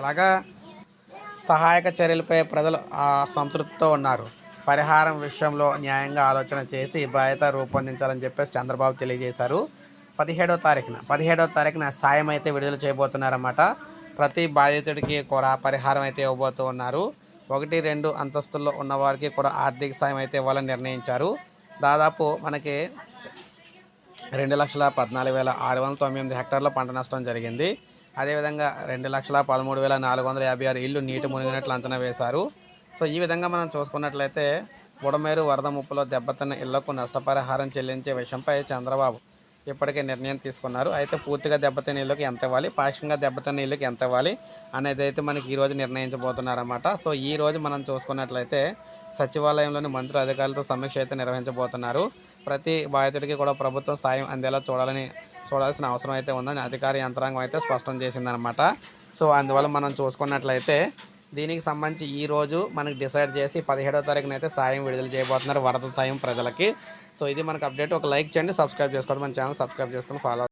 ఎలాగా సహాయక చర్యలపై ప్రజలు సంతృప్తితో ఉన్నారు. పరిహారం విషయంలో న్యాయంగా ఆలోచన చేసి బాధ్యత రూపొందించాలని చెప్పేసి చంద్రబాబు తెలియజేశారు. పదిహేడవ తారీఖున పదిహేడవ తారీఖున సాయం అయితే విడుదల చేయబోతున్నారన్నమాట. ప్రతి బాధితుడికి కూడా పరిహారం అయితే ఇవ్వబోతూ ఉన్నారు. ఒకటి రెండు అంతస్తుల్లో ఉన్నవారికి కూడా ఆర్థిక సాయం అయితే ఇవ్వాలని నిర్ణయించారు. దాదాపు మనకి రెండు లక్షల పద్నాలుగు వేల ఆరు వందల తొంభై ఎనిమిది హెక్టార్ల పంట నష్టం జరిగింది. అదేవిధంగా రెండు లక్షల పదమూడు వేల నాలుగు వందల యాభై ఆరు ఇల్లు నీటి మునిగినట్లు అంచనా వేశారు. సో ఈ విధంగా మనం చూసుకున్నట్లయితే బుడమేరు వరద ముప్పులో దెబ్బతిన్న ఇళ్ళకు నష్టపరిహారం చెల్లించే విషయంపై చంద్రబాబు ఇప్పటికే నిర్ణయం తీసుకున్నారు. అయితే పూర్తిగా దెబ్బతిన్న ఇళ్ళకి ఎంత ఇవ్వాలి? పాక్షికంగా దెబ్బతిన్న ఇళ్ళకి ఎంత ఇవ్వాలి? అనేది అయితే మనకి ఈరోజు నిర్ణయించబోతున్నారన్నమాట. సో ఈ రోజు మనం చూసుకున్నట్లయితే సచివాలయంలోని మంత్రులు అధికారులతో సమీక్ష అయితే నిర్వహించబోతున్నారు. ప్రతి బాధితుడికి కూడా ప్రభుత్వం సాయం అందేలా చూడాలని చూడాల్సిన అవసరం అయితే ఉందని అధికార యంత్రాంగం అయితే స్పష్టం చేసిందనమాట. సో అందువల్ల మనం చూసుకున్నట్లయితే దీనికి సంబంధించి ఈ రోజు మనకి డిసైడ్ చేసి పదిహేడో తారీఖున అయితే సాయం విడుదల చేయబోతున్నారు వరద సాయం ప్రజలకి. సో ఇది మనకు అప్డేట్. ఒక లైక్ చేయండి సబ్స్క్రైబ్ చేసుకోండి మన ఛానల్ సబ్స్క్రైబ్ చేసుకొని ఫాలో